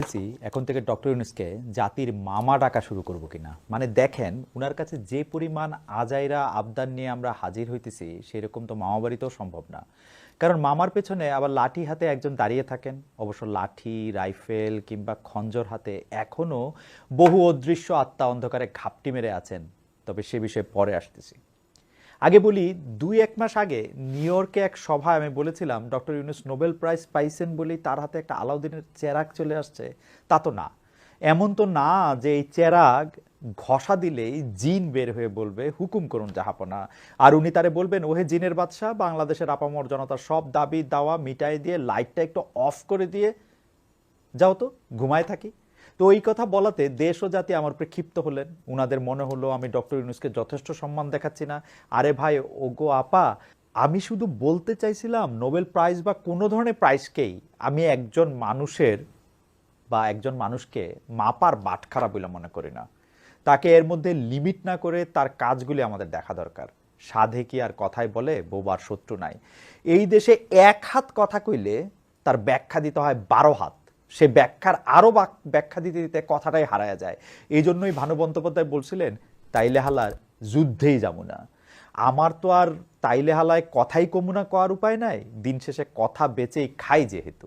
বলছি এখন থেকে ডক্টর ইউনুসকে জাতির মামা ডাকা শুরু করব কিনা। মানে দেখেন, উনার কাছে যে পরিমাণ আজাইরা আবদার নিয়ে আমরা হাজির হইতেছি, সেরকম তো মামা বাড়িতেও সম্ভব না। কারণ মামার পেছনে আবার লাঠি হাতে একজন দাঁড়িয়ে থাকেন। অবশ্য লাঠি, রাইফেল কিংবা খঞ্জর হাতে এখনও বহু অদৃশ্য আত্মা অন্ধকারে ঘাপটি মেরে আছেন। তবে সে বিষয়ে পরে আসতেছি। আগে বলি, দুই এক মাস আগে নিউ ইয়র্কে এক সভায় আমি বলেছিলাম, ডক্টর ইউনুস নোবেল প্রাইজ পাইছেন বলেই তার হাতে একটা আলাউদ্দিনের চেরাগ চলে আসছে। তা তো না। এমন তো না যে এই চেরাগ ঘষা দিলেই জিন বের হয়ে বলবে, হুকুম করুন জাহাপনা। আর উনি তারে বলবেন, ওহে জিনের বাদশাহ, বাংলাদেশের আপামর জনতার সব দাবি দাওয়া মিটাই দিয়ে, লাইটটা একটু অফ করে দিয়ে যাও তো, ঘুমায় থাকি। তো এই কথা বলাতে দেশ ও জাতি আমার উপরে ক্ষিপ্ত হলেন। উনাদের মনে হলো আমি ডক্টর ইউনুসকে যথেষ্ট সম্মান দেখাচ্ছি না। আরে ভাই, ওগো আপা, আমি শুধু বলতে চাইছিলাম, নোবেল প্রাইজ বা কোনো ধরনের প্রাইজকেই আমি একজন মানুষের বা একজন মানুষকে মাপার বাটখারা বলে মনে করি না। তাকে এর মধ্যে লিমিট না করে তার কাজগুলি আমাদের দেখা দরকার। সাধে কি আর কথাই বলে বোবার শত্রু নাই। এই দেশে এক হাত কথা কইলে তার ব্যাখ্যা দিতে হয় বারো হাত। সে ব্যাখ্যার আরও ব্যাখ্যা দিতে দিতে কথাটাই হারায়া যায়। এই জন্যই ভানু বন্দ্যোপাধ্যায় বলছিলেন তাইলে হালার যুদ্ধেই যাব না। আমার তো আর তাইলে হালায় কথাই কমুনা করার উপায় নাই। দিন শেষে কথা বেচেই খাই যেহেতু।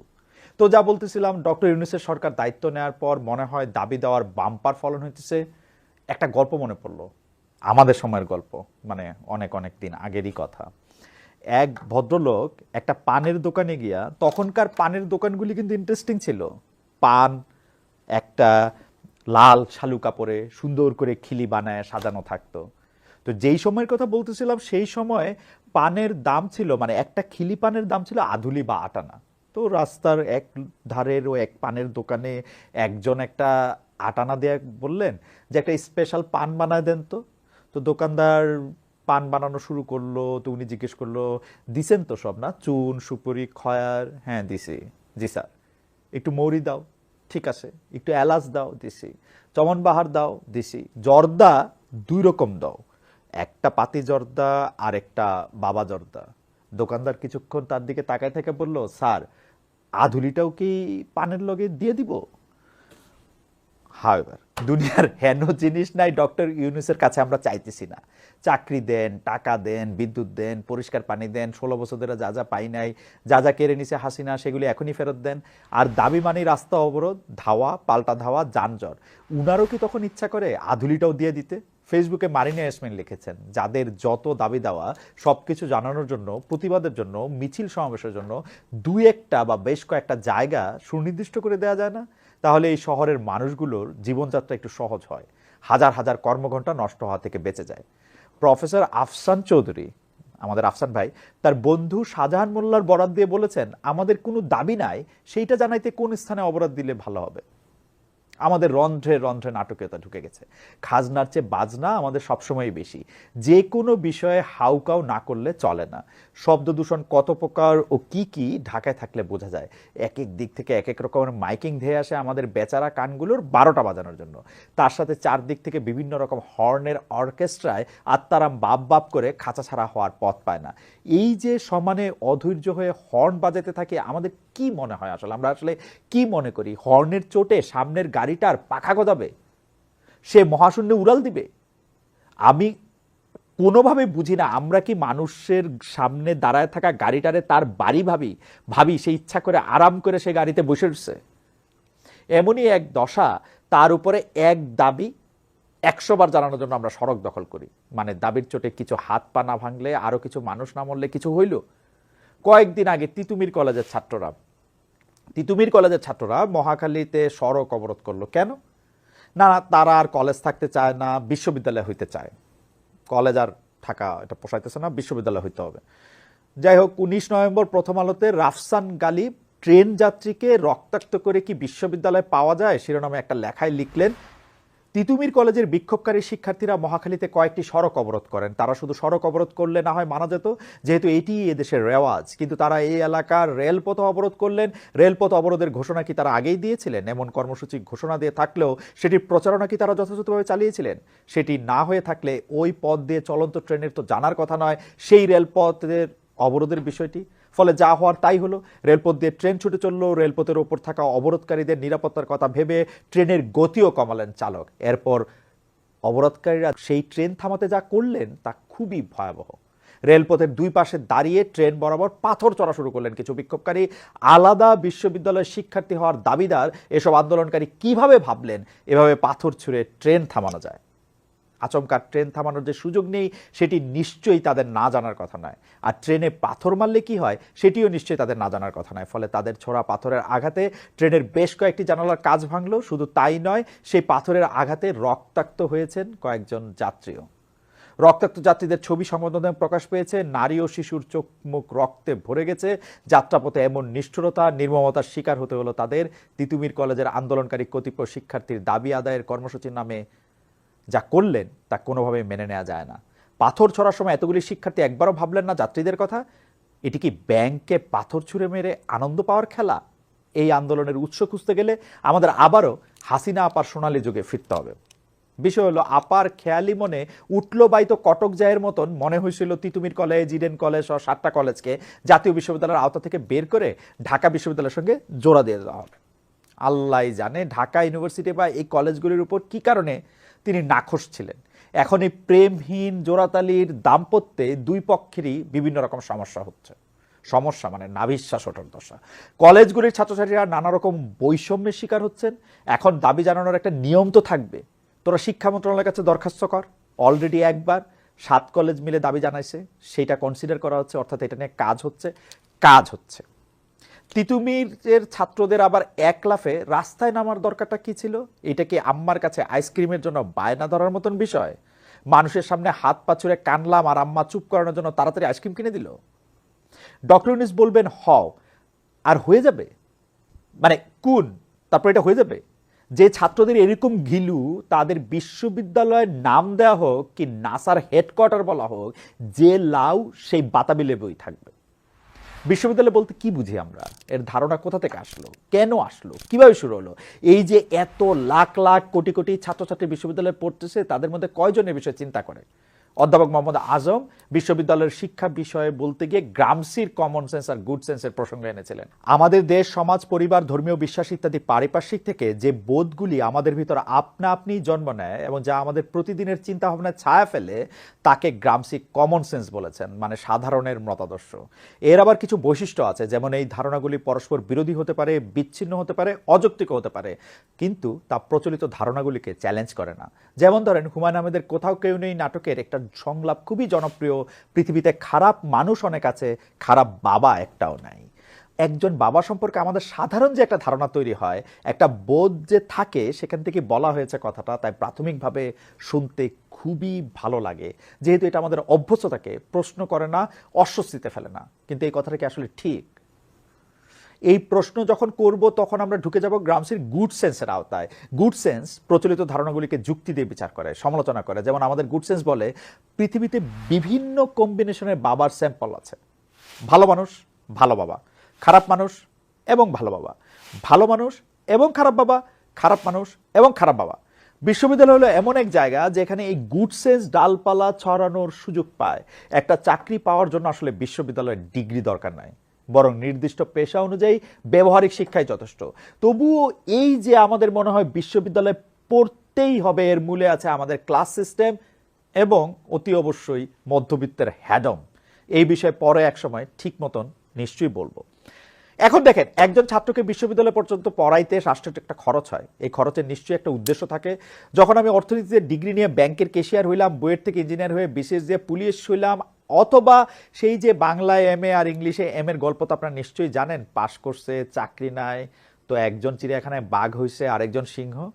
তো যা বলতেছিলাম, ডক্টর ইউনুসের সরকার দায়িত্ব নেওয়ার পর মনে হয় দাবি দেওয়ার বাম্পার ফলন হইতেছে। একটা গল্প মনে পড়ল, আমাদের সময়ের গল্প মানে অনেক অনেক দিন আগেরই কথা। এক ভদ্রলোক একটা পানের দোকানে গিয়া, তখনকার পানের দোকানগুলি কিন্তু ইন্টারেস্টিং ছিল। পান, একটা লাল শালু কাপড়ে সুন্দর করে খিলি বানায়, সাজানো থাকতো। তো যেই সময়ের কথা বলতেছিলাম, সেই সময় পানের দাম ছিল মানে একটা খিলি পানের দাম ছিল আধুলি বা আটানা তো রাস্তার এক ধারের ও এক পানের দোকানে একজন একটা আটানা দেয়া বললেন যে, একটা স্পেশাল পান বানায় দেন তো। তো দোকানদার পান বানানো শুরু করল, তো উনি জিজ্ঞেস করল, দিছেন তো সব না? চুন, সুপুরি, খয়ার? হ্যাঁ দিছি। জি স্যার। একটু মৌরি দাও। ঠিক আছে। একটু এলাচ দাও। দিছি। চমনবাহার দাও? দিছি। জর্দা? দুই রকম দাও। একটা পাতি জর্দা আর একটা বাবা জর্দা। দোকানদার কিছুক্ষণ তার দিকে তাকায় থেকে বলল, স্যার, আধুলিটাও কি পানের লগে দিয়ে দিব? হাওয়েভার দুনিয়ার হেন জিনিস নাই, ডক্টর ইউনুসের কাছে আমরা চাইতেছি না। চাকরি দেন, টাকা দেন, বিদ্যুৎ দেন, পরিষ্কার পানি দেন, ষোলো বছর ধরে যা যা পাই নাই, যা যা কেড়ে নিছে হাসিনা, সেগুলি এখনই ফেরত দেন। আর দাবি মানি, রাস্তা অবরোধ, ধাওয়া, পাল্টা ধাওয়া, যানজট, উনারও কি তখন ইচ্ছা করে আধুলিটাও দিয়ে দিতে? ফেসবুকে মারিনা ইয়াসমিন লিখেছেন, যাদের যত দাবি দেওয়া সব কিছু জানানোর জন্য, প্রতিবাদের জন্য, মিছিল সমাবেশের জন্য, দুই একটা বা বেশ কয়েকটা জায়গা সুনির্দিষ্ট করে দেওয়া যায় না? তাহলে এই শহরের মানুষগুলোর জীবনযাত্রা একটু সহজ হয়। হাজার হাজার কর্মঘণ্টা নষ্ট হওয়া থেকে বেঁচে যায়। প্রফেসর আফসান চৌধুরী, আমাদের আফসান ভাই, তার বন্ধু শাহজাহান মোল্লার বরাদ দিয়ে বলেছেন, আমাদের কোনো দাবি নাই, সেইটা জানাইতে কোন স্থানে অবরাধ দিলে ভালো হবে? আমাদের রন্ধ্রে রন্ধ্রে নাটকীয়তা ঢুকে গেছে। খাজনার চেয়ে বাজনা আমাদের সবসময়ই বেশি। যে কোনো বিষয়ে হাউকাও না করলে চলে না। শব্দ দূষণ কত প্রকার ও কি কি ঢাকায় থাকলে বোঝা যায়। এক এক দিক থেকে এক এক রকমের মাইকিং ধেয়ে আসে আমাদের বেচারা কানগুলোর বারোটা বাজানোর জন্য। তার সাথে চারদিক থেকে বিভিন্ন রকম হর্নের অর্কেস্ট্রায় আত্মারাম বাপ বাপ করে খাঁচা ছাড়া হওয়ার পথ পায় না। এই যে সমানে অধৈর্য হয়ে হর্ন বাজাতে থাকে আমাদের কি মনে হয় আসলে? আমরা আসলে কি মনে করি? হর্নের চোটে সামনের গাড়িটার পাখা গজাবে সে মহাশূন্যে উড়াল দিবে? আমি কোনোভাবে বুঝি না, আমরা কি মানুষের সামনে দাঁড়ায় থাকা গাড়িটারে তার বাড়ি ভাবি? ভাবি সে ইচ্ছা করে আরাম করে সে গাড়িতে বসে উঠছে। এমনই এক দশা, তার উপরে এক দাবি একশো বার জানানোর জন্য আমরা সড়ক দখল করি। মানে দাবির চোটে কিছু হাত পা না ভাঙলে আরও কিছু মানুষ না মরলে কিছু হইল। কয়েকদিন আগে তিতুমির কলেজের ছাত্ররা তিতুমির কলেজের ছাত্ররা মহাখালীতে সড়ক অবরোধ করল। কেন? না তারা আর কলেজ থাকতে চায় না, বিশ্ববিদ্যালয় হইতে চায়। কলেজ আর থাকা এটা পোষাইতেছে না, বিশ্ববিদ্যালয় হইতে হবে। যাই হোক, উনিশ নভেম্বর প্রথম আলোতে রাফসান গালিব ট্রেন যাত্রীকে রক্তাক্ত করে কি বিশ্ববিদ্যালয়ে পাওয়া যায়? শিরোনামে একটা লেখায় লিখলেন তিতুমির কলেজের বিক্ষোভকারী শিক্ষার্থীরা মহাখালীতে কয়েকটি সড়ক অবরোধ করেন। তারা শুধু সড়ক অবরোধ করলে না হয় মানা যেত, যেহেতু এটি এদেশের রেওয়াজ। কিন্তু তারা এই এলাকার রেলপথ অবরোধ করলেন। রেলপথ অবরোধের ঘোষণা কি তারা আগেই দিয়েছিলেন? এমন কর্মসূচি ঘোষণা দিয়ে থাকলেও সেটির প্রচারণা কি তারা যথাযথভাবে চালিয়েছিলেন? সেটি না হয়ে থাকলে ওই পথ দিয়ে চলন্ত ট্রেনের তো জানার কথা নয়। সেই রেলপথের অবরোধের বিষয়টি ফলে যা হওয়ার তাই হলো। রেলপথ দিয়ে ট্রেন ছুটে চলল। রেলপথের ওপর থাকা অবরোধকারীদের নিরাপত্তার কথা ভেবে ট্রেনের গতিও কমালেন চালক। এরপর অবরোধকারীরা সেই ট্রেন থামাতে যা করলেন তা খুবই ভয়াবহ। রেলপথের দুই পাশে দাঁড়িয়ে ট্রেন বরাবর পাথর চড়া শুরু করলেন কিছু বিক্ষোভকারী। আলাদা বিশ্ববিদ্যালয়ের শিক্ষার্থী হওয়ার দাবিদার এসব আন্দোলনকারী কীভাবে ভাবলেন? এভাবে পাথর ছুঁড়ে ট্রেন থামানো যায়। আচমকা ট্রেন থামানোর যে সুযোগ নেই, সেটি নিশ্চয়ই তাদের না জানার কথা নয়। আর ট্রেনে পাথর মারলে কি হয়, সেটিও নিশ্চয়ই তাদের না জানার কথা নয়। ফলে তাদের ছোড়া পাথরের আঘাতে ট্রেনের বেশ কয়েকটি জানালার কাজ ভাঙলো। শুধু তাই নয়, সেই পাথরের আঘাতে রক্তাক্ত হয়েছেন কয়েকজন যাত্রীও। রক্তাক্ত যাত্রীদের ছবি সংবাদমাধ্যমে প্রকাশ পেয়েছে। নারী ও শিশুর চোখ মুখ রক্তে ভরে গেছে। যাত্রাপথে এমন নিষ্ঠুরতা, নির্মমতার শিকার হতে হলো তাদের। তিতুমির কলেজের আন্দোলনকারী কতিপয় শিক্ষার্থীর দাবি আদায়ের কর্মসূচির নামে যা করলেন তা কোনোভাবে মেনে নেওয়া যায় না। পাথর ছড়ার সময় এতগুলি শিক্ষার্থী একবারও ভাবলেন না যাত্রীদের কথা। এটি কি ব্যাংকে পাথর ছুঁড়ে মেরে আনন্দ পাওয়ার খেলা? এই আন্দোলনের উৎস খুঁজতে গেলে আমাদের আবারও হাসিনা আপার সোনালী যুগে ফিরতে হবে। বিষয় হলো, আপার খেয়ালি মনে উঠল বাইতো কটক জায়ের মতন মনে হয়েছিল তিতুমির কলেজ, ইডেন কলেজ সহ সাতটা কলেজকে জাতীয় বিশ্ববিদ্যালয়ের আওতা থেকে বের করে ঢাকা বিশ্ববিদ্যালয়ের সঙ্গে জোড়া দিয়ে দেওয়া হবে। আল্লাহ জানে ঢাকা ইউনিভার্সিটি বা এই কলেজগুলির উপর কি কারণে তিনি নাখোশ ছিলেন। এখন এই প্রেমহীন জোড়াতালির দাম্পত্যে দুই পক্ষেরই বিভিন্ন রকম সমস্যা হচ্ছে। সমস্যা মানে নাভিশ্বাস ওঠার দশা। কলেজগুলির ছাত্রছাত্রীরা নানা রকম বৈষম্যের শিকার হচ্ছেন। এখন দাবি জানানোর একটা নিয়ম তো থাকবে। তোরা শিক্ষা মন্ত্রণালয়ের কাছে দরখাস্ত কর। অলরেডি একবার সাত কলেজ মিলে দাবি জানাইছে। সেইটা কনসিডার করা হচ্ছে, অর্থাৎ এটা নিয়ে কাজ হচ্ছে। কাজ হচ্ছে। তিতুমিরের ছাত্রদের আবার এক লাফে রাস্তায় নামার দরকারটা কি ছিল? এটা কি আম্মার কাছে আইসক্রিমের জন্য বায়না ধরার মতন বিষয়? মানুষের সামনে হাত পা ছুঁড়ে কানলাম আর আম্মা চুপ করানোর জন্য তাড়াতাড়ি আইসক্রিম কিনে দিল। ডক্টর ইউনিস বলবেন, হও, আর হয়ে যাবে? মানে কোন? তারপর এটা হয়ে যাবে। যে ছাত্রদের এরকম ঘিলু, তাদের বিশ্ববিদ্যালয়ের নাম দেওয়া হোক কি নাসার হেডকোয়ার্টার বলা হোক, যে লাউ সেই বাতাবি লেবুই থাকবে। বিশ্ববিদ্যালয় বলতে কি বুঝি আমরা? এর ধারণা কোথা থেকে আসলো? কেন আসলো? কীভাবে শুরু হলো? এই যে এত লাখ লাখ কোটি কোটি ছাত্রছাত্রী বিশ্ববিদ্যালয়ে পড়তেছে, তাদের মধ্যে কয়জন এ বিষয়ে চিন্তা করে? অধ্যাপক মোহাম্মদ আজম বিশ্ববিদ্যালয়ের শিক্ষা বিষয়ে বলতে গিয়ে গ্রামসির কমন সেন্স আর গুড সেন্সের প্রসঙ্গ এনেছিলেন। আমাদের দেশ, সমাজ, পরিবার, ধর্মীয় বিশ্বাস ইত্যাদি পারিপার্শ্বিক থেকে যে বোধগুলি আমাদের ভিতর আপনা আপনি জন্ম নেয় এবং যা আমাদের প্রতিদিনের চিন্তা ভাবনায় ছায়া ফেলে, তাকে গ্রামসি কমন সেন্স বলেছেন মানে সাধারণের মতাদর্শ। এর আবার কিছু বৈশিষ্ট্য আছে, যেমন এই ধারণাগুলি পরস্পর বিরোধী হতে পারে, বিচ্ছিন্ন হতে পারে, অযৌক্তিক হতে পারে, কিন্তু তা প্রচলিত ধারণাগুলিকে চ্যালেঞ্জ করে না। যেমন ধরেন হুমায়ুন আহমেদের কোথাও কেউ নেই নাটকের একটা সংলাপ খুবই জনপ্রিয়। পৃথিবীতে খারাপ মানুষ অনেক আছে, খারাপ বাবা একটাও নাই। একজন বাবা সম্পর্কে আমাদের সাধারণ যে একটা ধারণা তৈরি হয়, একটা বোধ যে থাকে, সেখান থেকে বলা হয়েছে কথাটা, তাই প্রাথমিকভাবে শুনতে খুবই ভালো লাগে। যেহেতু এটা আমাদের অভ্যস্ততাকে প্রশ্ন করে না, অস্বস্তিতে ফেলে না। কিন্তু এই কথাটা কি আসলে ঠিক? এই প্রশ্ন যখন করব, তখন আমরা ঢুকে যাব গ্রামসির গুড সেন্সের আওতায়। গুড সেন্স প্রচলিত ধারণাগুলিকে যুক্তি দিয়ে বিচার করে, সমালোচনা করে। যেমন আমাদের গুড সেন্স বলে, পৃথিবীতে বিভিন্ন কম্বিনেশনের বাবার স্যাম্পল আছে। ভালো মানুষ, ভালো বাবা। খারাপ মানুষ এবং ভালো বাবা। ভালো মানুষ এবং খারাপ বাবা, খারাপ মানুষ এবং খারাপ বাবা। বিশ্ববিদ্যালয় হলো এমন এক জায়গা যেখানে এই গুড সেন্স ডালপালা ছড়ানোর সুযোগ পায়। একটা চাকরি পাওয়ার জন্য আসলে বিশ্ববিদ্যালয়ের ডিগ্রি দরকার নাই। বরং নির্দিষ্ট পেশা অনুযায়ী ব্যবহারিক শিক্ষাই যথেষ্ট। তবুও এই যে আমাদের মনে হয় বিশ্ববিদ্যালয়ে পড়তেই হবে এর মূলে আছে আমাদের ক্লাস সিস্টেম এবং অতি অবশ্যই মধ্যবিত্তের হ্যাডম। এই বিষয়ে পরে এক সময় ঠিক মতন নিশ্চয়ই বলব। এখন দেখেন, একজন ছাত্রকে বিশ্ববিদ্যালয় পর্যন্ত পড়াইতে রাষ্ট্রের একটা খরচ হয়। এই খরচের নিশ্চয়ই একটা উদ্দেশ্য থাকে। যখন আমি অর্থনীতিতে ডিগ্রি নিয়ে ব্যাংকের কেশিয়ার হইলাম বইয়ের থেকে ইঞ্জিনিয়ার হয়ে বিশেষ দিয়ে পুলিশ হইলাম অথবা সেই যে বাংলায় এম আর ইংলিশে এম এর গল্প তো আপনারা নিশ্চয়ই জানেন। পাশ করছে, চাকরি নাই, তো একজন চিড়িয়াখানায় বাঘ হয়েছে আরেকজন সিংহ।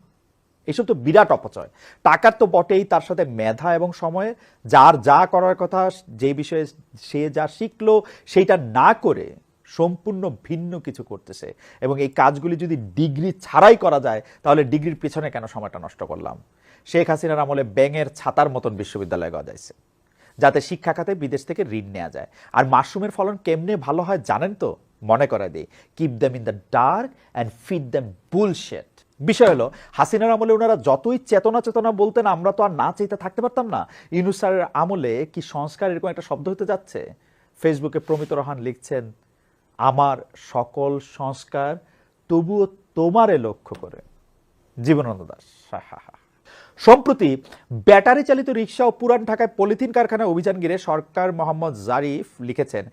এসব তো বিরাট অপচয়। টাকার তো বটেই তার সাথে মেধা এবং সময়ে। যার যা করার কথা, যে বিষয়ে সে যা শিখলো, সেইটা না করে সম্পূর্ণ ভিন্ন কিছু করতেছে। এবং এই কাজগুলি যদি ডিগ্রি ছাড়াই করা যায়, তাহলে ডিগ্রির পিছনে কেন সময়টা নষ্ট করলাম? শেখ হাসিনার আমলে ব্যাঙের ছাতার মতন বিশ্ববিদ্যালয় গজাইছে। যাতে শিক্ষা খাতে বিদেশ থেকে ঋণ নেওয়া যায়। আর মাশরুমের ফলন কেমনে ভালো হয় জানেন তো? মনে করা দিই। Keep them in the dark and feed them bullshit বিষয় হলো, হাসিনার আমলে ওনারা যতই চেতনা চেতনা বলতেন, আমরা তো আর না চাইতে থাকতে পারতাম না। ইনুসারের আমলে কি সংস্কার এরকম একটা শব্দ হতে যাচ্ছে? ফেসবুকে প্রমিত রহান লিখছেন, আমার সকল সংস্কার তবুও তোমারে লক্ষ্য করে। জীবনানন্দ দাস, হা হা হা। সম্প্রতি ব্যাটারি চালিত রিক্সা ও পুরান ঢাকায় পলিথিন কারখানা অভিযান ঘিরে সরকার মোহাম্মদ জারিফ লিখেছেন,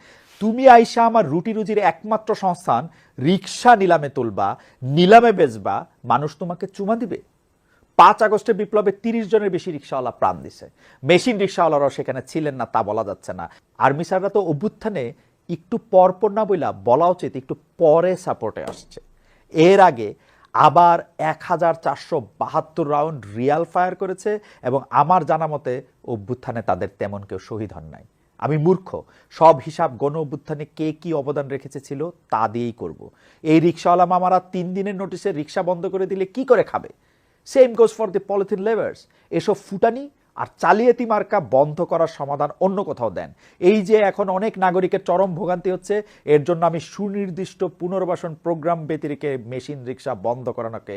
তুমি আইসা আমার রুটি রুজির একমাত্র সংস্থান রিক্সা নিলামে তুলবা, নিলামে বেচবা, মানুষ তোমাকে চুমা দিবে। পাঁচ আগস্টের বিপ্লবে তিরিশ জনের বেশি রিক্সাওয়ালা প্রাণ দিছে। মেশিন রিক্সাওয়ালারাও সেখানে ছিলেন না, তা বলা যাচ্ছে না। আর্মি স্যাররা তো অভ্যুত্থানে একটু পরপর না বইলা বলা উচিত, একটু পরে সাপোর্টে আসছে। এর আগে আবার এক হাজার চারশো বাহাত্তর রাউন্ড রিয়াল ফায়ার করেছে এবং আমার জানা মতে অভ্যুত্থানে তাদের তেমন কেউ শহীদ হন নাই। আমি মূর্খ, সব হিসাব গণ অভ্যুত্থানে কে কি অবদান রেখেছে ছিল তা দিয়েই করব। এই রিক্সাওয়ালা মামারা তিন দিনের নোটিশে রিক্সা বন্ধ করে দিলে কি করে খাবে? Same goes for the polythene labours এসব ফুটানি আর চালিয়েতি মার্কা বন্ধ করার সমাধান অন্য কোথাও দেন। এই যে এখন অনেক নাগরিকের চরম ভোগান্তি হচ্ছে, এর জন্য আমি সুনির্দিষ্ট পুনর্বাসন প্রোগ্রাম ব্যতিরিকে মেশিন রিক্সা বন্ধ করানোকে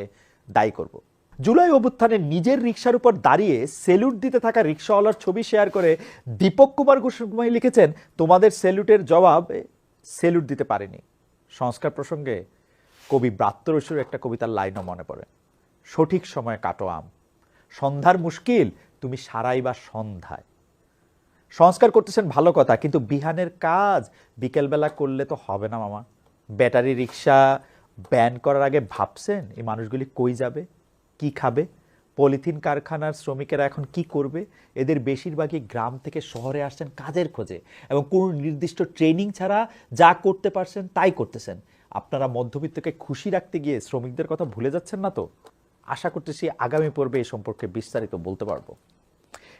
দায়ী করব। জুলাই অভ্যুত্থানে নিজের রিক্সার উপর দাঁড়িয়ে সেলুট দিতে থাকা রিক্সাওয়ালার ছবি শেয়ার করে দীপক কুমার গোস্বামী লিখেছেন, তোমাদের সেলুটের জবাব সেলুট দিতে পারেনি। সংস্কার প্রসঙ্গে কবি ব্রাত্যরসুর একটা কবিতার লাইনও মনে পড়ে, সঠিক সময়ে কাটো আম। সন্ধ্যার মুশকিল তুমি সারাই বা সন্ধ্যায়। সংস্কার করতেছেন ভালো কথা, কিন্তু বিহানের কাজ বিকেলবেলা করলে তো হবে না মামা। ব্যাটারি রিক্সা ব্যান করার আগে ভাবছেন এই মানুষগুলি কই যাবে, কি খাবে, পলিথিন কারখানার শ্রমিকেরা এখন কি করবে, এদের বেশিরভাগই গ্রাম থেকে শহরে আসছেন কাজের খোঁজে এবং কোনো নির্দিষ্ট ট্রেনিং ছাড়া যা করতে পারছেন তাই করতেছেন। আপনারা মধ্যবিত্তকে খুশি রাখতে গিয়ে শ্রমিকদের কথা ভুলে যাচ্ছেন না তো? আশা করতেছি আগামী পর্বে এই সম্পর্কে বিস্তারিত বলতে পারব।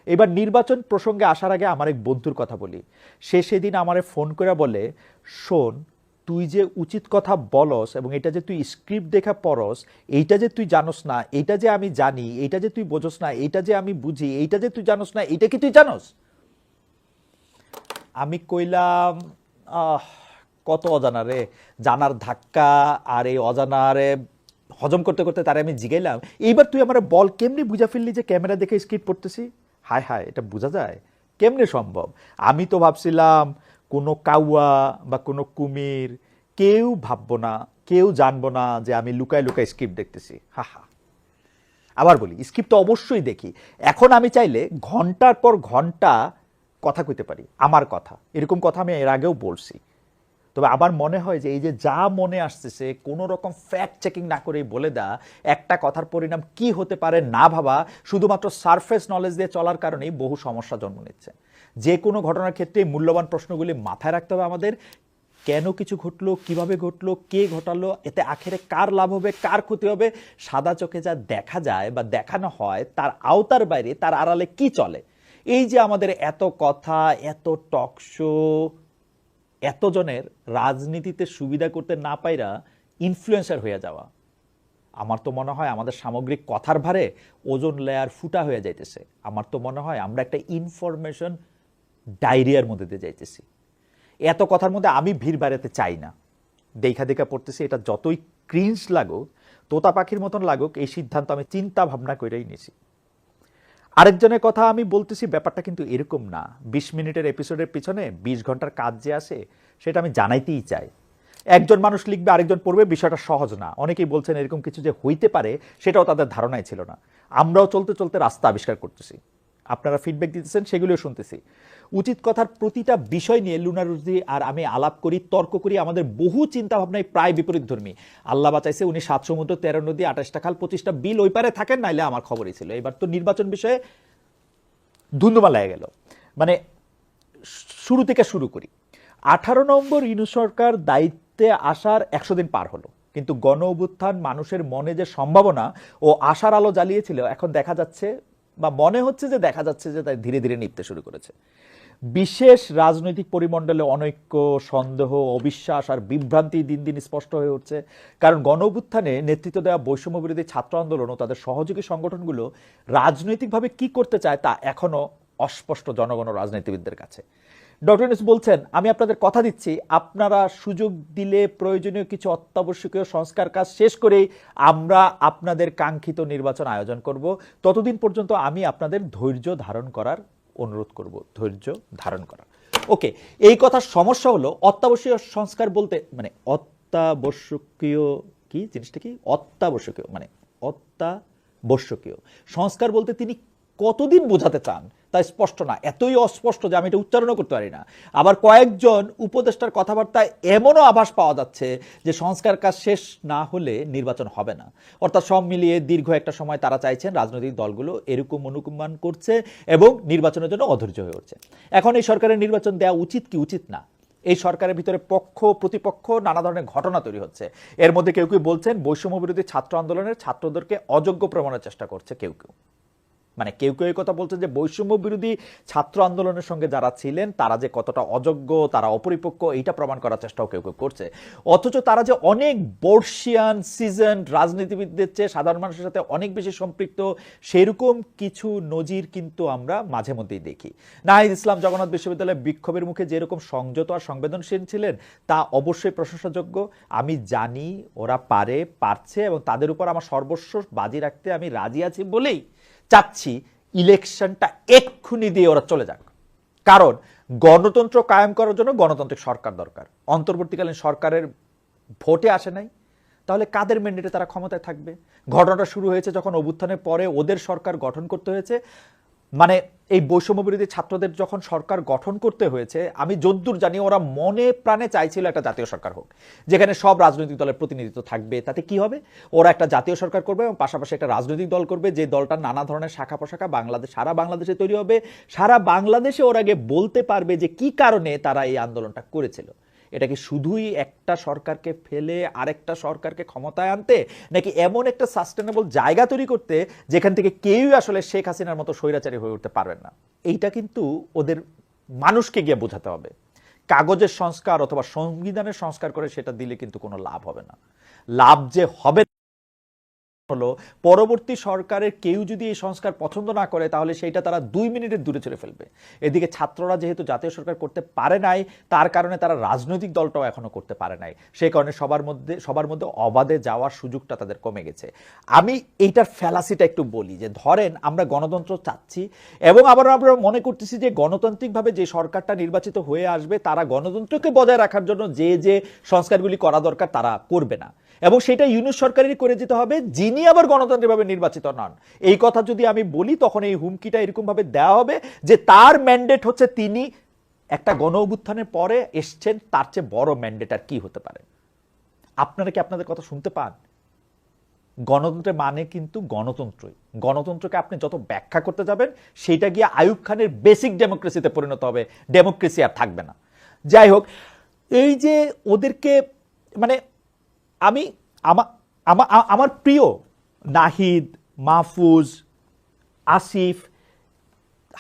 এবার নির্বাচন প্রসঙ্গে আসার আগে আমার এক বন্ধুর কথা বলি। সে সেদিন আমারে ফোন করে বলে, শোন, তুই যে উচিত কথা বলস এবং এটা যে তুই স্ক্রিপ্ট দেখা পড়স, এইটা যে তুই জানোস না, এইটা যে আমি জানি, এইটা যে তুই বোঝস না, এইটা যে আমি বুঝি, এইটা যে তুই জানোস না, এইটা কি তুই জানোস? আমি কইলাম কত অজানা রে, জানার ধাক্কা আর এই অজানারে হজম করতে করতে তারে আমি জিগাইলাম। এইবার তুই আমার বল কেমনি বুঝা ফেললি যে ক্যামেরা দেখে স্ক্রিপ্ট পড়তেছি হায় হায়, এটা বোঝা যায়? কেমনে সম্ভব? আমি তো ভাবছিলাম কোনো কাউয়া বা কোনো কুমির, কেউ ভাববো না, কেউ জানব না যে আমি লুকায় লুকায় স্ক্রিপ্ট দেখতেছি। হা হা। আবার বলি স্ক্রিপ্ট তো অবশ্যই দেখি। এখন আমি চাইলে ঘণ্টার পর ঘণ্টা কথা কইতে পারি, আমার কথা। এরকম কথা আমি এর আগেও বলছি। তবে আবার মনে হয় যে এই যে যা মনে আসতেছে, কোনো রকম ফ্যাক্ট চেকিং না করেই বলে দেয়া, একটা কথার পরিণাম কি হতে পারে না ভাবা, শুধুমাত্র সারফেস নলেজ দিয়ে চলার কারণেই বহু সমস্যা জন্ম নিচ্ছে। যে কোনো ঘটনার ক্ষেত্রে মূল্যবান প্রশ্নগুলি মাথায় রাখতে হবে আমাদের, কেন কিছু ঘটলো, কীভাবে ঘটলো, কে ঘটালো, এতে আখেরে কার লাভ হবে, কার ক্ষতি হবে, সাদা চোখে যা দেখা যায় বা দেখানো হয়, তার আওতার বাইরে, তার আড়ালে কি চলে? এই যে আমাদের এত কথা, এত টকশো এতজনের রাজনীতিতে সুবিধা করতে না পাইরা ইনফ্লুয়েন্সার হয়ে যাওয়া। আমার তো মনে হয় আমাদের সামগ্রিক কথার ভারে ওজন লেয়ার ফুটা হয়ে যাইতেছে। আমার তো মনে হয় আমরা একটা ইনফরমেশন ডায়রিয়ার মধ্যে দিয়ে যাইতেছি। এত কথার মধ্যে আমি ভিড় বাড়াতে চাই না। দেখা দেখা পড়তেছি, এটা যতই ক্রিঞ্জ লাগুক, তোতা পাখির মতন লাগুক, এই সিদ্ধান্ত আমি চিন্তা ভাবনা করেই নিয়েছি আরেকজনের কথা আমি বলতেছি, ব্যাপারটা কিন্তু এরকম না। বিশ মিনিটের এপিসোডের পিছনে বিশ ঘণ্টার কাজ যে আসে সেটা আমি জানাইতেই চাই। একজন মানুষ লিখবে, আরেকজন পড়বে, বিষয়টা সহজ না। অনেকেই বলছেন এরকম কিছু যে হইতে পারে, সেটাও তাদের ধারণাই ছিল না। আমরাও চলতে চলতে রাস্তা আবিষ্কার করতেছি। আপনারা ফিডব্যাক দিতেছেন, সেগুলিও শুনতেছি। উচিত কথার প্রতিটা বিষয় নিয়ে লুনারুজি আর আমি আলাপ করি, তর্ক করি, আমাদের বহু চিন্তা ভাবনায় প্রায় বিপরীত ধর্মী। আল্লাহ বাঁচাইছে উনি সাত সমুদ্র, তেরো নদী, আঠাশটা খাল, পঁচিশটা বিল, ওই পারে থাকেন, নাইলে আমার খবরই ছিল। এবার তো নির্বাচন বিষয়ে ধুন্দুমা লেগে গেল। মানে শুরু থেকে শুরু করি। আঠারো নম্বর ইনু সরকার দায়িত্বে আসার একশো দিন পার হলো। কিন্তু গণ অভ্যুত্থান মানুষের মনে যে সম্ভাবনা ও আশার আলো জ্বালিয়েছিল, এখন দেখা যাচ্ছে বা মনে হচ্ছে যে দেখা যাচ্ছে যে তাই ধীরে ধীরে নিপতে শুরু করেছে। বিশেষ রাজনৈতিক পরিমণ্ডলে অনৈক্য, সন্দেহ, অবিশ্বাস আর বিভ্রান্তি দিন দিন স্পষ্ট হয়ে উঠছে। কারণ গণ অভ্যুত্থানে নেতৃত্ব দেওয়া বৈষম্য বিরোধী ছাত্র আন্দোলন ও তাদের সহযোগী সংগঠনগুলো রাজনৈতিকভাবে কি করতে চায় তা এখনও অস্পষ্ট জনগণ রাজনীতিবিদদের কাছে। ডক্টর ইউনুস বলছেন, আমি আপনাদের কথা দিচ্ছি। আপনারা সুযোগ দিলে প্রয়োজনীয় কিছু অত্যাবশ্যকীয় সংস্কার কাজ শেষ করেই আমরা আপনাদের কাঙ্ক্ষিত নির্বাচন আয়োজন করব। ততদিন পর্যন্ত আমি আপনাদের ধৈর্য ধারণ করার অনুরোধ করব, ধৈর্য ধারণ করা। ওকে এই কথার সমস্যা হলো অত্যাবশ্যকীয় সংস্কার বলতে মানে অত্যাবশ্যকীয় কি জিনিসটা কি? অত্যাবশ্যকীয় মানে অত্যাবশ্যকীয়। সংস্কার বলতে তিনি কতদিন বোঝাতে চান? তা স্পষ্ট না। এতই অস্পষ্ট যে আমি এটা উচ্চারণও করতে পারি না। আবার কয়েকজন উপদেষ্টার কথাবার্তায় এমনও আভাস পাওয়া যাচ্ছে যে সংস্কার কাজ শেষ না হলে নির্বাচন হবে না। অর্থাৎ সব মিলিয়ে দীর্ঘ একটা সময় তারা চাইছেন রাজনৈতিক দলগুলো এরকম অনুকুমান করছে এবং নির্বাচনের জন্য অধৈর্য হয়ে উঠছে। এখন এই সরকারের নির্বাচন দেওয়া উচিত কি উচিত না? এই সরকারের ভিতরে পক্ষ, প্রতিপক্ষ, নানা ধরনের ঘটনা তৈরি হচ্ছে। এর মধ্যে কেউ কেউ বলছেন বৈষম্য বিরোধী ছাত্র আন্দোলনের ছাত্রদেরকে অযোগ্য প্রমাণের চেষ্টা করছে কেউ কেউ। মানে কেউ কেউ কথা বলছেন যে বৈষম্য বিরোধী ছাত্র আন্দোলনের সঙ্গে যারা ছিলেন, তারা যে কতটা অযোগ্য, তারা অপরিপক্ক, এইটা প্রমাণ করার চেষ্টাও কেউ কেউ করছে। অথচ তারা যে অনেক বর্ষিয়ান সিজন রাজনীতিবিদদের চেয়ে সাধারণ মানুষের সাথে অনেক বেশি সম্পৃক্ত, সেরকম কিছু নজির কিন্তু আমরা মাঝে মধ্যেই দেখি। নাহিদ ইসলাম জগন্নাথ বিশ্ববিদ্যালয়ে বিক্ষোভের মুখে যেরকম সংযত আর সংবেদনশীল ছিলেন, তা অবশ্যই প্রশংসাযোগ্য। আমি জানি ওরা পারে, পারছে এবং তাদের উপর আমার সর্বস্ব বাজি রাখতে আমি রাজি আছি বলেই চাচ্ছি ইলেকশনটা এক্ষুনি দিয়ে ওরা চলে যাক। কারণ গণতন্ত্র কায়েম করার জন্য গণতান্ত্রিক সরকার দরকার। অন্তর্বর্তীকালীন সরকারের ভোটে আসে নাই। তাহলে কাদের ম্যান্ডেটে তারা ক্ষমতায় থাকবে? ঘটনাটা শুরু হয়েছে যখন অভ্যুত্থানের পরে ওদের সরকার গঠন করতে হয়েছে। মানে এই বৈষম্য বিরোধী ছাত্রদের যখন সরকার গঠন করতে হয়েছে, আমি যদ্দূর জানি ওরা মনে প্রাণে চাইছিল একটা জাতীয় সরকার হোক, যেখানে সব রাজনৈতিক দলের প্রতিনিধিত্ব থাকবে। তাতে কি হবে? ওরা একটা জাতীয় সরকার করবে এবং পাশাপাশি একটা রাজনৈতিক দল করবে, যে দলটা নানা ধরনের শাখা পোশাখা বাংলাদেশ, সারা বাংলাদেশে তৈরি হবে। সারা বাংলাদেশে ওরা আগে বলতে পারবে যে কি কারণে তারা এই আন্দোলনটা করেছিল। এটা কি শুধুই একটা সরকারকে ফেলে আরেকটা সরকারকে ক্ষমতায় আনতে, নাকি এমন একটা সাস্টেনেবল জায়গা তৈরি করতে যেখান থেকে কেউই আসলে শেখ হাসিনার মতো স্বৈরাচারী হয়ে উঠতে পারবেন না? এইটা কিন্তু ওদের মানুষকে গিয়ে বোঝাতে হবে। কাগজের সংস্কার অথবা সংবিধানের সংস্কার করে সেটা দিলে কিন্তু কোনো লাভ হবে না। লাভ যে হবে হলো, পরবর্তী সরকারের কেউ যদি এই সংস্কার পছন্দ না করে, তাহলে সেইটা তারা দুই মিনিটের দূরে ছেড়ে ফেলবে। এদিকে ছাত্ররা যেহেতু জাতীয় সরকার করতে পারে নাই, তার কারণে তারা রাজনৈতিক দলটাও এখনও করতে পারে নাই। সেই কারণে সবার মধ্যে সবার মধ্যে অবাধে যাওয়ার সুযোগটা তাদের কমে গেছে। আমি এইটার ফ্যালাসিটা একটু বলি যে, ধরেন আমরা গণতন্ত্র চাচ্ছি, এবং আবার আমরা মনে করতেছি যে, গণতান্ত্রিকভাবে যে সরকারটা নির্বাচিত হয়ে আসবে, তারা গণতন্ত্রকে বজায় রাখার জন্য যে যে সংস্কারগুলি করা দরকার তারা করবে না। এবং সেটা ইউনুস সরকারেরই করে যেতে হবে, যিনি আবার গণতান্ত্রিকভাবে নির্বাচিত নন। এই কথা যদি আমি বলি, তখন এই হুমকিটা এরকমভাবে দেওয়া হবে যে তার ম্যান্ডেট হচ্ছে তিনি একটা গণ অভ্যুত্থানের পরে এসছেন, তার চেয়ে বড় ম্যান্ডেট আর কি হতে পারে? আপনারা কি আপনাদের কথা শুনতে পান? গণতন্ত্রের মানে কিন্তু গণতন্ত্রই। গণতন্ত্রকে আপনি যত ব্যাখ্যা করতে যাবেন সেটা গিয়ে আয়ুব খানের বেসিক ডেমোক্রেসিতে পরিণত হবে। ডেমোক্রেসি আর থাকবে না। যাই হোক, এই যে ওদেরকে মানে আমি, আমা- আমা- আমার প্রিয় নাহিদ, মাহফুজ, আসিফ,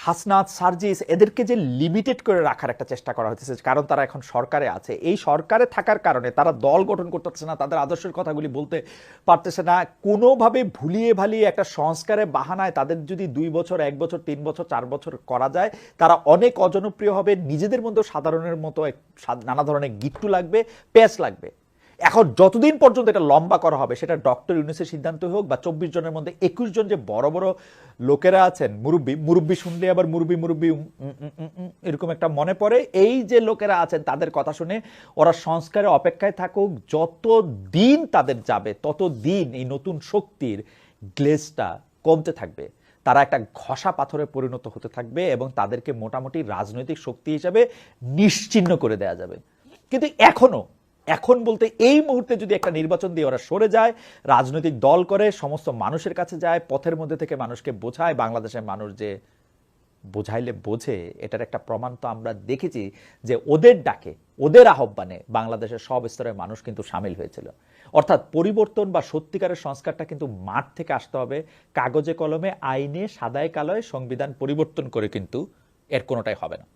হাসনাত, সার্জিস, এদেরকে যে লিমিটেড করে রাখার একটা চেষ্টা করা হচ্ছে কারণ তারা এখন সরকারে আছে। এই সরকারে থাকার কারণে তারা দল গঠন করতে পারছে না, তাদের আদর্শের কথাগুলি বলতে পারতেছে না। কোনোভাবে ভুলিয়ে ভালিয়ে একটা সংস্কারে বাহানায় তাদের যদি দুই বছর, এক বছর, তিন বছর, চার বছর করা যায়, তারা অনেক অজনপ্রিয় হবে। নিজেদের মধ্যেও সাধারণের মতো নানা ধরনের গিট্টু লাগবে, প্যাচ লাগবে। এখন যতদিন পর্যন্ত এটা লম্বা করা হবে, সেটা ডক্টর ইউনিসের সিদ্ধান্ত হোক বা চব্বিশ জনের মধ্যে একুশ জন যে বড় বড় লোকেরা আছেন, মুরব্বী মুরব্বী শুনলে আবার মুরব্বী মুরব্বী এরকম একটা মনে পড়ে। এই যে লোকেরা আছেন, তাদের কথা শুনে ওরা সংস্কারে অপেক্ষায় থাকুক যত দিন তাদের যাবে তত দিন এই নতুন শক্তির গ্লেজটা কমতে থাকবে। তারা একটা ঘষা পাথরে পরিণত হতে থাকবে এবং তাদেরকে মোটামুটি রাজনৈতিক শক্তি হিসাবে নিশ্চিহ্ন করে দেয়া যাবে। কিন্তু এখনও এখন বলতে এই মুহূর্তে যদি একটা নির্বাচন দিয়ে ওরা সরে যায়, রাজনৈতিক দল করে, সমস্ত মানুষের কাছে যায়, পথের মধ্যে থেকে মানুষকে বোঝায়, বাংলাদেশের মানুষ যে বোঝাইলে বোঝে, এটার একটা প্রমাণ তো আমরা দেখেছি যে ওদের ডাকে, ওদের আহ্বানে বাংলাদেশের সব স্তরের মানুষ কিন্তু সামিল হয়েছিল। অর্থাৎ পরিবর্তন বা সত্যিকারের সংস্কারটা কিন্তু মাঠ থেকে আসতে হবে, কাগজে কলমে, আইনে, সাদায় কালোয় সংবিধান পরিবর্তন করে কিন্তু এর কোনোটাই হবে না।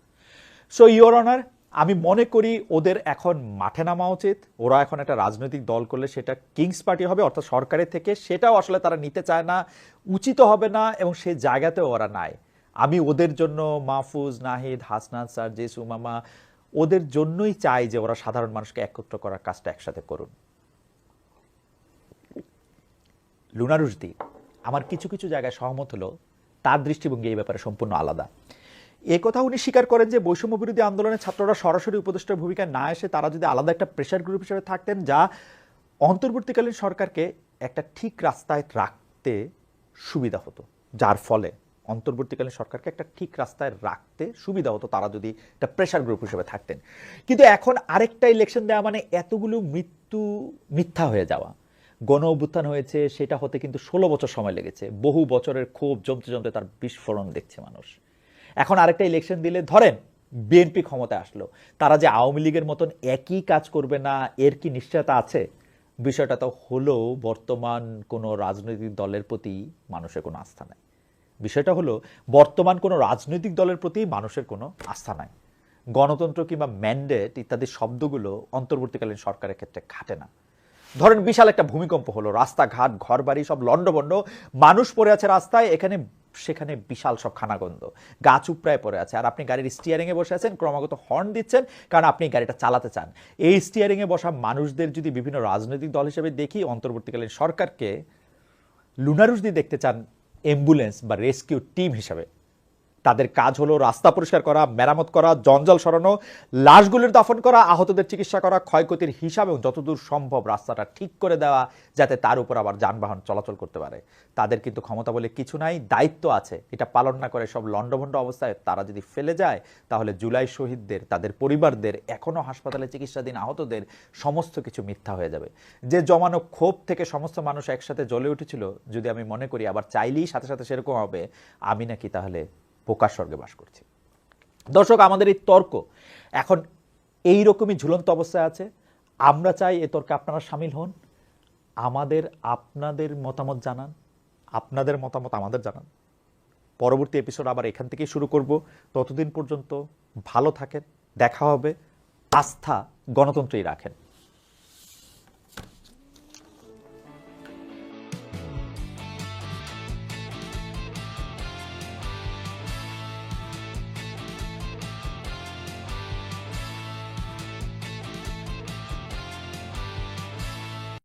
সো ইওর অনার আমি মনে করি ওদের এখন মাঠে নামা উচিত। ওরা এখন একটা রাজনৈতিক দল করলে সেটা কিংস পার্টি হবে, অর্থাৎ সরকারের থেকে। সেটাও আসলে তারা নিতে চায় না, উচিত হবে না, এবং সেই জায়গাতেও ওরা নাই। আমি ওদের জন্য মাহফুজ, নাহিদ, হাসনাত সার্জিস উমামা ওদের জন্যই চাই যে ওরা সাধারণ মানুষকে একত্র করার কাজটা একসাথে করুন। লুনা রুশদি আমার কিছু কিছু জায়গায় সহমত হলো, তার দৃষ্টিভঙ্গি এই ব্যাপারে সম্পূর্ণ আলাদা। এ কথা উনি স্বীকার করেন যে বৈষম্য বিরোধী আন্দোলনের ছাত্ররা সরাসরি উপদেষ্টার ভূমিকায় না এসে তারা যদি আলাদা একটা প্রেশার গ্রুপ হিসেবে থাকতেন যা অন্তর্বর্তীকালীন সরকারকে একটা ঠিক রাস্তায় রাখতে সুবিধা হতো, যার ফলে অন্তর্বর্তীকালীন সরকারকে একটা ঠিক রাস্তায় রাখতে সুবিধা হতো তারা যদি একটা প্রেশার গ্রুপ হিসেবে থাকতেন। কিন্তু এখন আরেকটা ইলেকশন দেওয়া মানে এতগুলো মৃত্যু, মিথ্যা হয়ে যাওয়া। গণ অভ্যুত্থান হয়েছে, সেটা হতে কিন্তু ষোলো বছর সময় লেগেছে। বহু বছরের ক্ষোভ জমতে জমতে তার বিস্ফোরণ দেখছে মানুষ। এখন আরেকটা ইলেকশন দিলে ধরেন বিএনপি ক্ষমতায় আসলো, তারা যে আওয়ামী লীগের মতন একই কাজ করবে না, এর কি নিশ্চয়তা আছে? বিষয়টা তো হলো বর্তমান কোনো রাজনৈতিক দলের প্রতি মানুষের কোনো আস্থা নাই। বিষয়টা হলো বর্তমান কোনো রাজনৈতিক দলের প্রতি মানুষের কোনো আস্থা নাই। গণতন্ত্র কিংবা ম্যান্ডেট ইত্যাদি শব্দগুলো অন্তর্বর্তীকালীন সরকারের ক্ষেত্রে খাটে না। ধরেন বিশাল একটা ভূমিকম্প হলো, রাস্তাঘাট, ঘরবাড়ি, সব লন্ডভন্ড মানুষ পড়ে আছে রাস্তায়, এখানে, সেখানে বিশাল সব খানাগন্ধ। গাছ উপড়ায় পড়ে আছে। আর আপনি গাড়ির স্টিয়ারিং এ বসে আছেন, ক্রমাগত হর্ন দিচ্ছেন, কারণ আপনি গাড়িটা চালাতে চান। এই স্টিয়ারিং এ বসা মানুষদের যদি বিভিন্ন রাজনৈতিক দল হিসেবে দেখি, অন্তর্বর্তীকালীন সরকারকে লুনারুস দিয়ে দেখতে চান অ্যাম্বুলেন্স বা রেস্কিউ টিম হিসাবে। তাদের কাজ হলো রাস্তা পরিষ্কার করা, মেরামত করা, জঞ্জাল সরানো, লাশগুলির দাফন করা, আহতদের চিকিৎসা করা, ক্ষয়ক্ষতির হিসাব এবং যতদূর সম্ভব রাস্তাটা ঠিক করে দেওয়া যাতে তার উপর আবার যানবাহন চলাচল করতে পারে। তাদের কিন্তু ক্ষমতা বলে কিছু নাই, দায়িত্ব আছে। এটা পালন না করে সব লণ্ডভণ্ড অবস্থায় তারা যদি ফেলে যায়, তাহলে জুলাই শহীদদের, তাদের পরিবারদের এখনও হাসপাতালে চিকিৎসাধীন আহতদের সমস্ত কিছু মিথ্যা হয়ে যাবে। যে জমানো ক্ষোভ থেকে সমস্ত মানুষ একসাথে জ্বলে উঠেছিল, যদি আমি মনে করি, আবার চাইলেই সাথে সাথে সেরকম হবে, আমি নাকি তাহলে পোকার স্বর্গে বাস করছি। দর্শক, আমাদের এই তর্ক এখন এই রকমই ঝুলন্ত অবস্থায় আছে। আমরা চাই এ তর্কে আপনারা সামিল হন। আমাদের, আপনাদের মতামত জানান। আপনাদের মতামত আমাদের জানান। পরবর্তী এপিসোড আবার এখান থেকেই শুরু করব। ততদিন পর্যন্ত ভালো থাকেন, দেখা হবে। আস্থা গণতন্ত্রেই রাখেন।